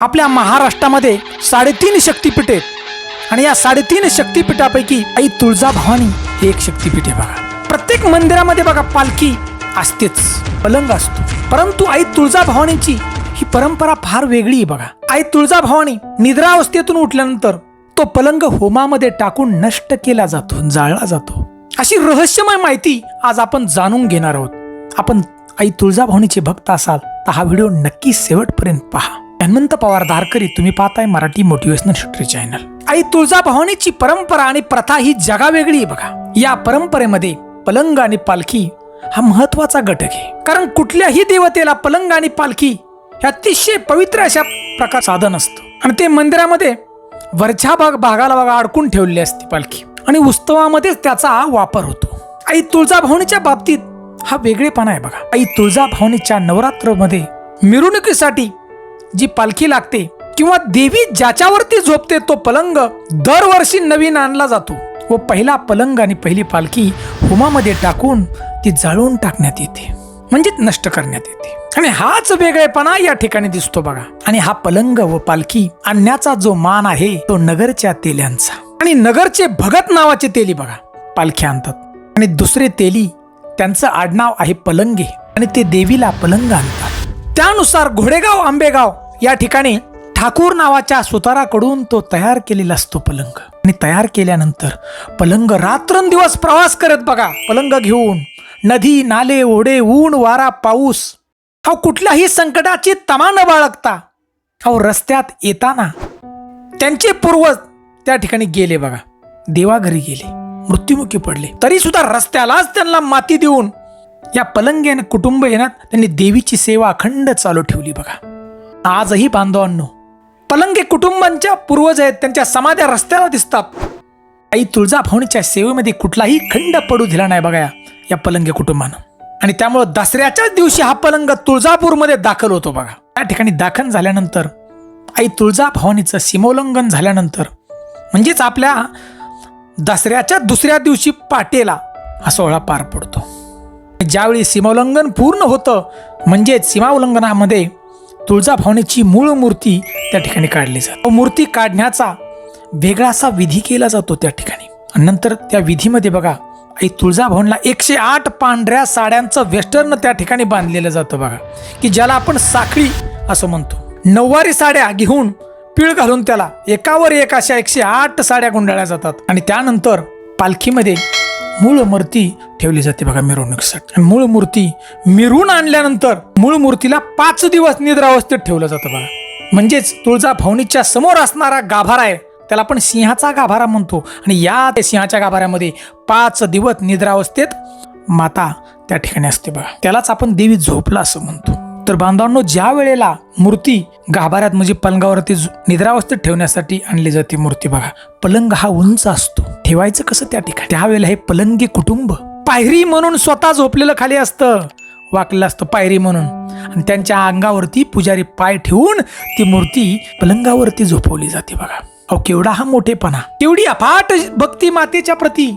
आपल्या महाराष्ट्रामध्ये साडेतीन शक्तीपीठे आहेत. आणि या साडेतीन शक्तिपीठापैकी आई तुळजाभवानी हे एक शक्तीपीठ आहे बघा. प्रत्येक मंदिरामध्ये बघा पालखी असतेच पलंग असतो. परंतु आई तुळजाभवानीची ही परंपरा फार वेगळी आहे बघा. आई तुळजाभवानी निद्रावस्थेतून उठल्यानंतर तो पलंग होमामध्ये टाकून नष्ट केला जातो जाळला जातो. अशी रहस्यमय माहिती आज आपण जाणून घेणार आहोत. आपण आई तुळजाभवानीचे भक्त असाल तर हा व्हिडिओ नक्की शेवटपर्यंत पहा. हनुमंत पवार दारकरी तुम्ही पाहताय मराठी मोटिवेशनल हिस्ट्री चॅनल. आई तुळजाभवानीची परंपरा आणि प्रथा ही जगावेगळी आहे बघा. या परंपरेमध्ये पलंग आणि पालखी हा महत्त्वाचा घटक आहे. कारण कुठल्याही देवतेला पलंग आणि पालखी हे अतिशय पवित्र अशा प्रकार साधन असतं. आणि ते मंदिरामध्ये वरच्या भाग भागाला बघा अडकून ठेवलेली असते पालखी. आणि उत्सवामध्येच त्याचा वापर होतो. आई तुळजाभवानीच्या बाबतीत हा वेगळेपणा आहे बघा. आई तुळजाभवानीच्या नवरात्रमध्ये मिरवणुकीसाठी जी पालखी लागते किंवा देवी ज्याच्यावरती झोपते तो पलंग दरवर्षी नवीन आणला जातो व पहिला पलंग आणि पहिली पालखी हुमामध्ये टाकून ती जाळून टाकण्यात येते. म्हणजे नष्ट करण्यात येते. आणि हाच वेगळेपणा या ठिकाणी दिसतो बघा. आणि हा पलंग व पालखी आणण्याचा जो मान आहे तो नगरच्या तेल्यांचा. आणि नगरचे भगत नावाचे तेली बघा. पालखी आणतात. आणि दुसरे तेली त्यांचं आडनाव आहे पलंगे. आणि ते देवीला पलंग आणतात. त्यानुसार घोडेगाव आंबेगाव या ठिकाणी ठाकूर नावाच्या सुताराकडून तो तयार केलेला असतो पलंग. आणि तयार केल्यानंतर पलंग रात्रंदिवस प्रवास करत बघा. पलंग घेऊन नदी नाले ओढे ऊन वारा पाऊस. हा कुठल्याही संकटाची तमा न बाळगता. अहो रस्त्यात येताना त्यांचे पूर्वज त्या ठिकाणी गेले बघा. देवाघरी गेले. मृत्युमुखी पडले. तरी सुद्धा रस्त्यालाच त्यांना माती देऊन या पलंगेन कुटुंब येण्यात त्यांनी देवीची सेवा अखंड चालू ठेवली बघा. आजही बांधवांनो पलंगे कुटुंबांच्या पूर्वज आहेत त्यांच्या समाध्या रस्त्याला दिसतात. आई तुळजाभवानीच्या सेवेमध्ये कुठलाही खंड पडू दिला नाही बघा या- या पलंगे कुटुंबानं. आणि त्यामुळं दसऱ्याच्याच दिवशी हा पलंग तुळजापूरमध्ये दाखल होतो बघा. त्या ठिकाणी दाखल झाल्यानंतर आई तुळजाभवानीचं सीमोल्लंघन झाल्यानंतर म्हणजेच आपल्या दसऱ्याच्या दुसऱ्या दिवशी पाटेला हा सोहळा पार पडतो. ज्यावेळी सीमोल्लंघन पूर्ण होतं म्हणजेच सीमाउल्लंघनामध्ये तुळजाभवानीची मूळ मूर्ती त्या ठिकाणी काढली जाते. मूर्ती काढण्याचा वेगळा असा विधी केला जातो त्या ठिकाणी. आणि नंतर त्या विधीमध्ये बघा आई तुळजाभवनला एकशे आठ पांढऱ्या साड्यांचं वेस्टर्न त्या ठिकाणी बांधलेलं जातं बघा की ज्याला आपण साखळी असं म्हणतो. नऊवारी साड्या घेऊन पिळ घालून त्याला एकावर एक अशा एकशे आठ साड्या गुंडाळल्या जातात. आणि त्यानंतर पालखीमध्ये मूळ मूर्ती ठेवली जाते बघा मिरवणुकीसाठी. मूळ मूर्ती मिरवून आणल्यानंतर मूळ मूर्तीला पाच दिवस निद्रावस्थेत ठेवलं जातं बघा. म्हणजेच तुळजाभवनीच्या समोर असणारा गाभारा आहे त्याला आपण सिंहाचा गाभारा म्हणतो. आणि या त्या सिंहाच्या गाभाऱ्यामध्ये पाच दिवस निद्रावस्थेत माता त्या ठिकाणी असते बघा. त्यालाच आपण देवी झोपला असं म्हणतो. तर बांधवांनो ज्या वेळेला मूर्ती गाभाऱ्यात म्हणजे पलंगावरती निद्रावस्थेत ठेवण्यासाठी आणली जाते मूर्ती बघा पलंग हा उंच असतो. ठेवायचं कसं त्या ठिकाणी? त्यावेळेला हे पलंगी कुटुंब पायरी म्हणून स्वतः झोपलेलं खाली असतं. वाकलेलं असतं पायरी म्हणून. आणि त्यांच्या अंगावरती पुजारी पाय ठेवून ती मूर्ती पलंगावरती झोपवली जाते बघा. अहो केवढा हा मोठेपणा. केवढी अफाट भक्ती मातेच्या प्रती.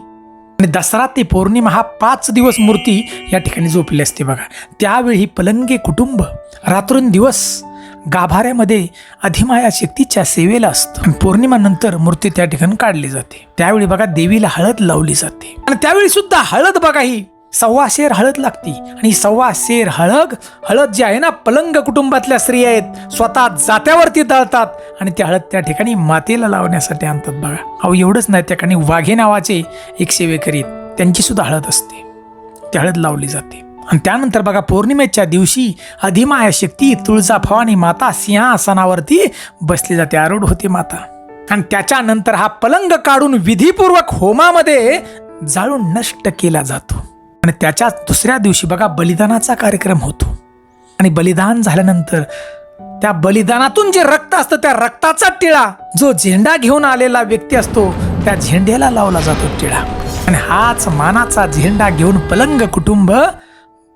आणि दसरा ते पौर्णिमा हा पाच दिवस मूर्ती या ठिकाणी झोपली असते बघा. त्यावेळी ही पलंगे कुटुंब रात्रंदिवस गाभाऱ्यामध्ये अधिमाया शक्तीच्या सेवेला असतं. आणि पौर्णिमानंतर मूर्ती त्या ठिकाणी काढली जाते. त्यावेळी बघा देवीला हळद लावली जाते. आणि त्यावेळी सुद्धा हळद बघा ही. सव्वा शेर हळद लागती. आणि सव्वा शेर हळद हळद जी आहे ना पलंग कुटुंबातल्या स्त्रिया आहेत स्वतः जात्यावरती दळतात. आणि त्या हळद त्या ठिकाणी मातेला लावण्यासाठी आणतात बघा. अहो एवढंच नाही त्या ठिकाणी वाघे नावाचे एक सेवे करीत त्यांची सुद्धा हळद असते. ती हळद लावली जाते. आणि त्यानंतर बघा पौर्णिमेच्या दिवशी अधिमाया शक्ती तुळजा भवानी माता सिंहासनावरती बसली जाते आरूढ होते माता. आणि त्याच्यानंतर हा पलंग काढून विधीपूर्वक होमामध्ये जाळून नष्ट केला जातो. आणि त्याच्या दुसऱ्या दिवशी बघा बलिदानाचा कार्यक्रम होतो. आणि बलिदान झाल्यानंतर त्या बलिदानातून जे रक्त असतं त्या रक्ताचा टिळा जो झेंडा घेऊन आलेला व्यक्ती असतो त्या झेंड्याला लावला जातो टिळा. आणि हाच मानाचा झेंडा घेऊन पलंग कुटुंब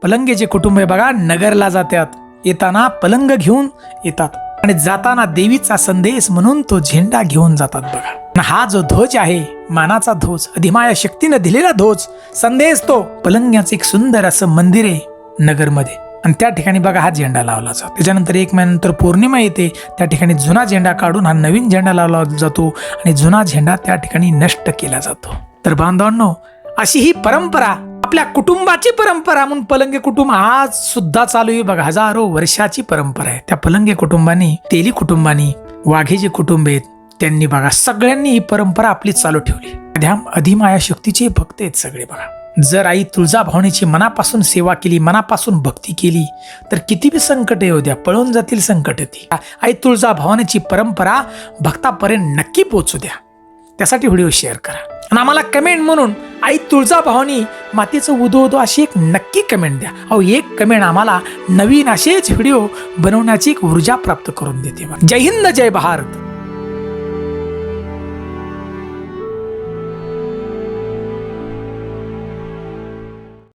पलंगेचे कुटुंब आहे बघा नगरला जातात येताना पलंग घेऊन येतात. आणि जाताना देवीचा संदेश म्हणून तो झेंडा घेऊन जातात बघा. हा जो ध्वज आहे मानाचा ध्वज अधिमाया शक्तीनं दिलेला ध्वज संदेश तो पलंग्याचं एक सुंदर असं मंदिर आहे नगरमध्ये. आणि त्या ठिकाणी बघा हा झेंडा लावला जातो. त्याच्यानंतर एक महिन्यानंतर पौर्णिमा येते. त्या ठिकाणी जुना झेंडा काढून हा नवीन झेंडा लावला जातो. आणि जुना झेंडा त्या ठिकाणी नष्ट केला जातो. तर बांधवांनो अशी ही परंपरा आपल्या कुटुंबाची परंपरा म्हणून पलंगे कुटुंब आज सुद्धा चालू आहे. बघा हजारो वर्षाची परंपरा आहे. त्या पलंगे कुटुंबानी तेली कुटुंबानी वाघे जे कुटुंब आहेत. त्यांनी बघा सगळ्यांनी ही परंपरा आपली चालू ठेवली. अधिमाया शक्तीचे भक्त आहेत सगळे बघा. जर आई तुळजा भावनेची मनापासून सेवा केली मनापासून भक्ती केली तर किती बी संकट येऊ द्या पळून जातील संकट ती. आई तुळजा भावनेची परंपरा भक्तापर्यंत नक्की पोहोचू द्या. त्यासाठी व्हिडिओ शेअर करा. आणि आम्हाला कमेंट म्हणून आई तुळजाभवानी मातीचं उदो उदो अशी एक नक्की कमेंट द्या. अहो एक कमेंट आम्हाला नवीन असेच व्हिडिओ बनवण्याची एक ऊर्जा प्राप्त करून देते जय हिंद जय भारत.